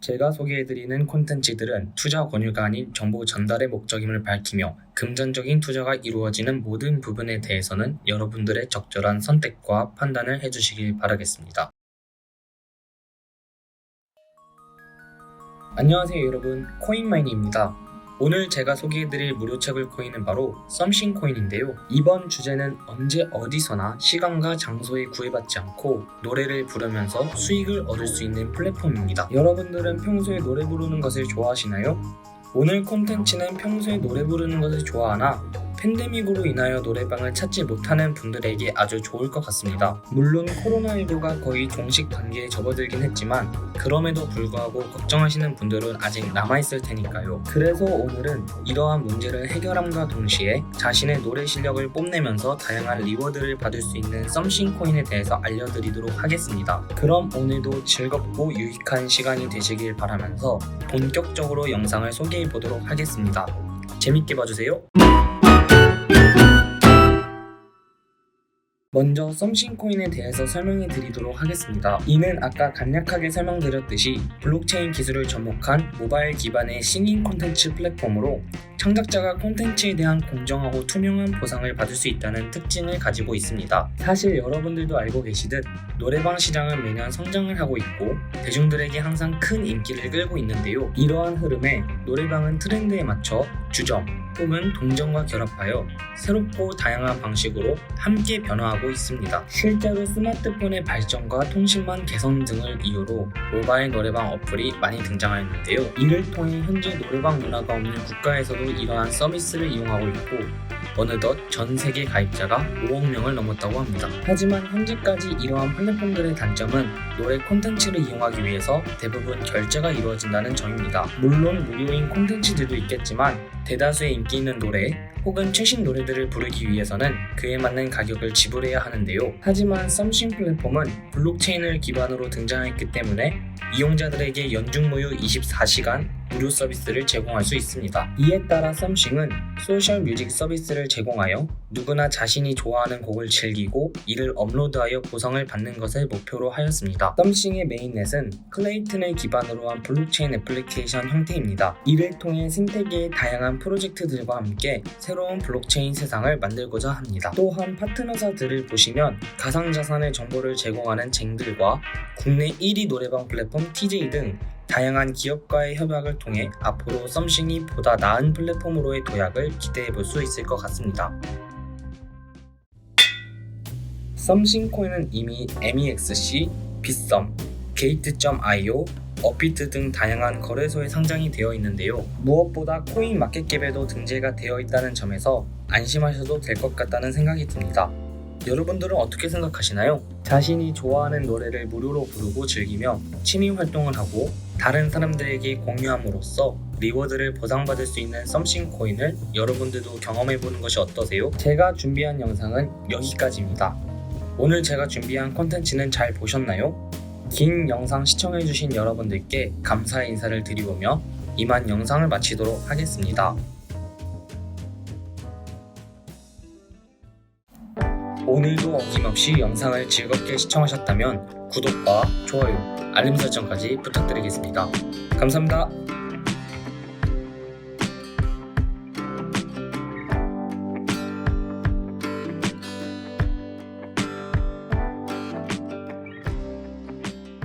제가 소개해드리는 콘텐츠들은 투자 권유가 아닌 정보 전달의 목적임을 밝히며 금전적인 투자가 이루어지는 모든 부분에 대해서는 여러분들의 적절한 선택과 판단을 해주시길 바라겠습니다. 안녕하세요 여러분 코인마이니입니다. 오늘 제가 소개해드릴 무료책을 코인은 바로 썸씽 코인인데요. 이번 주제는 언제 어디서나 시간과 장소에 구애받지 않고 노래를 부르면서 수익을 얻을 수 있는 플랫폼입니다. 여러분들은 평소에 노래 부르는 것을 좋아하시나요? 오늘 콘텐츠는 평소에 노래 부르는 것을 좋아하나 팬데믹으로 인하여 노래방을 찾지 못하는 분들에게 아주 좋을 것 같습니다. 물론 코로나19가 거의 종식 단계에 접어들긴 했지만 그럼에도 불구하고 걱정하시는 분들은 아직 남아있을 테니까요. 그래서 오늘은 이러한 문제를 해결함과 동시에 자신의 노래 실력을 뽐내면서 다양한 리워드를 받을 수 있는 썸씽 코인에 대해서 알려드리도록 하겠습니다. 그럼 오늘도 즐겁고 유익한 시간이 되시길 바라면서 본격적으로 영상을 소개해 보도록 하겠습니다. 재밌게 봐주세요. 먼저 썸씽 코인에 대해서 설명해 드리도록 하겠습니다. 이는 아까 간략하게 설명드렸듯이 블록체인 기술을 접목한 모바일 기반의 싱잉 콘텐츠 플랫폼으로 창작자가 콘텐츠에 대한 공정하고 투명한 보상을 받을 수 있다는 특징을 가지고 있습니다. 사실 여러분들도 알고 계시듯 노래방 시장은 매년 성장을 하고 있고 대중들에게 항상 큰 인기를 끌고 있는데요. 이러한 흐름에 노래방은 트렌드에 맞춰 주점 혹은 동정과 결합하여 새롭고 다양한 방식으로 함께 변화하고 있습니다. 실제로 스마트폰의 발전과 통신망 개선 등을 이유로 모바일 노래방 어플이 많이 등장하였는데요. 이를 통해 현재 노래방 문화가 없는 국가에서도 이러한 서비스를 이용하고 있고 어느덧 전 세계 가입자가 5억 명을 넘었다고 합니다. 하지만 현재까지 이러한 플랫폼들의 단점은 노래 콘텐츠를 이용하기 위해서 대부분 결제가 이루어진다는 점입니다. 물론 무료인 콘텐츠들도 있겠지만 대다수의 인기 있는 노래 혹은 최신 노래들을 부르기 위해서는 그에 맞는 가격을 지불해야 하는데요. 하지만 썸씽 플랫폼은 블록체인을 기반으로 등장했기 때문에 이용자들에게 연중 무휴 24시간 무료 서비스를 제공할 수 있습니다. 이에 따라 썸씽은 소셜 뮤직 서비스를 제공하여 누구나 자신이 좋아하는 곡을 즐기고 이를 업로드하여 보상을 받는 것을 목표로 하였습니다. 썸씽의 메인넷은 클레이튼을 기반으로 한 블록체인 애플리케이션 형태입니다. 이를 통해 생태계의 다양한 프로젝트들과 함께 새로운 블록체인 세상을 만들고자 합니다. 또한 파트너사들을 보시면 가상자산의 정보를 제공하는 쟁들과 국내 1위 노래방 플랫폼 TJ 등 다양한 기업과의 협약을 통해 앞으로 썸씽이 보다 나은 플랫폼으로의 도약을 기대해 볼 수 있을 것 같습니다. 썸씽 코인은 이미 MEXC, 빗썸, 게이트.io, 업비트 등 다양한 거래소에 상장이 되어 있는데요. 무엇보다 코인 마켓캡에도 등재가 되어 있다는 점에서 안심하셔도 될 것 같다는 생각이 듭니다. 여러분들은 어떻게 생각하시나요? 자신이 좋아하는 노래를 무료로 부르고 즐기며 취미 활동을 하고 다른 사람들에게 공유함으로써 리워드를 보상받을 수 있는 썸씽 코인을 여러분들도 경험해보는 것이 어떠세요? 제가 준비한 영상은 여기까지입니다. 오늘 제가 준비한 콘텐츠는 잘 보셨나요? 긴 영상 시청해주신 여러분들께 감사의 인사를 드리오며 이만 영상을 마치도록 하겠습니다. 오늘도 어김없이 영상을 즐겁게 시청하셨다면 구독과 좋아요, 알림 설정까지 부탁드리겠습니다. 감사합니다.